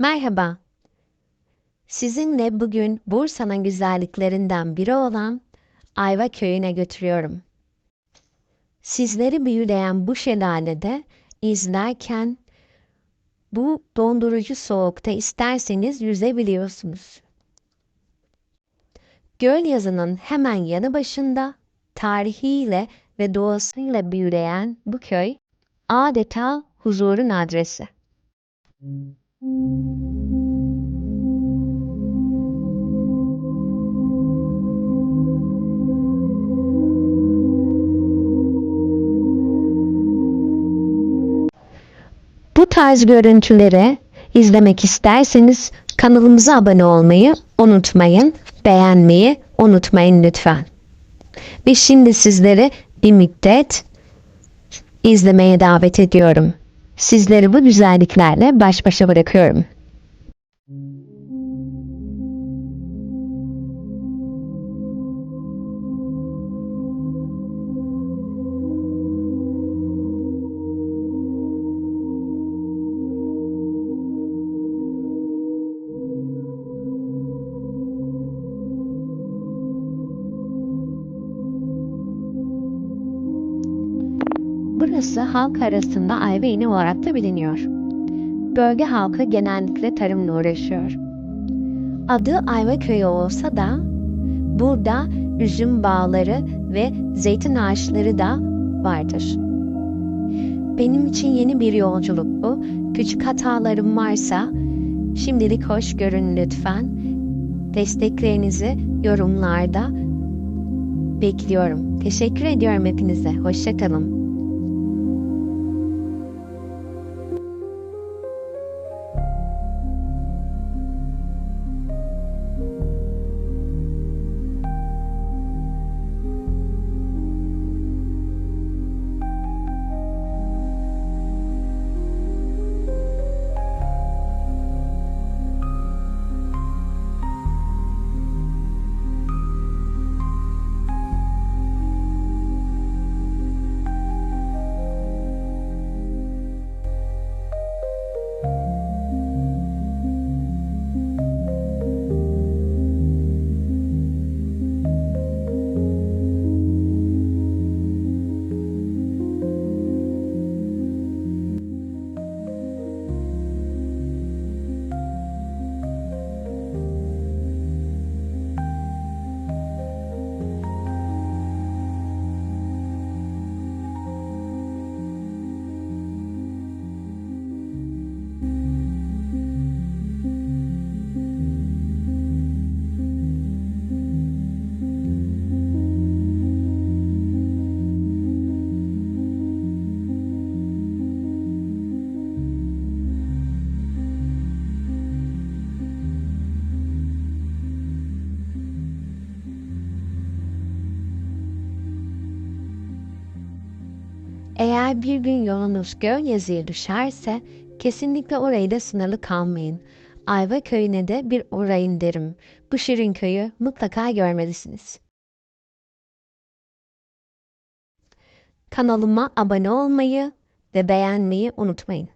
Merhaba. Sizinle bugün Bursa'nın güzelliklerinden biri olan Ayva Köyü'ne götürüyorum. Sizleri büyüleyen bu şelalede izlerken bu dondurucu soğukta isterseniz yüzebiliyorsunuz. Göl yazının hemen yanı başında tarihiyle ve doğasıyla büyüleyen bu köy adeta huzurun adresi. Bu tarz görüntüleri izlemek isterseniz kanalımıza abone olmayı unutmayın, beğenmeyi unutmayın lütfen. Ve şimdi sizleri bir müddet izlemeye davet ediyorum. Sizleri bu güzelliklerle baş başa bırakıyorum. Burası halk arasında Ayvayni olarak da biliniyor. Bölge halkı genellikle tarımla uğraşıyor. Adı Ayva Köyü olsa da burada üzüm bağları ve zeytin ağaçları da vardır. Benim için yeni bir yolculuk bu. Küçük hatalarım varsa şimdilik hoş görün lütfen. Desteklerinizi yorumlarda bekliyorum. Teşekkür ediyorum hepinize. Hoşçakalın. Eğer bir gün yolunuz göl yazıya düşerse kesinlikle orayı da sınırlı kalmayın. Ayva köyüne de bir uğrayın derim. Bu şirin köyü mutlaka görmelisiniz. Kanalıma abone olmayı ve beğenmeyi unutmayın.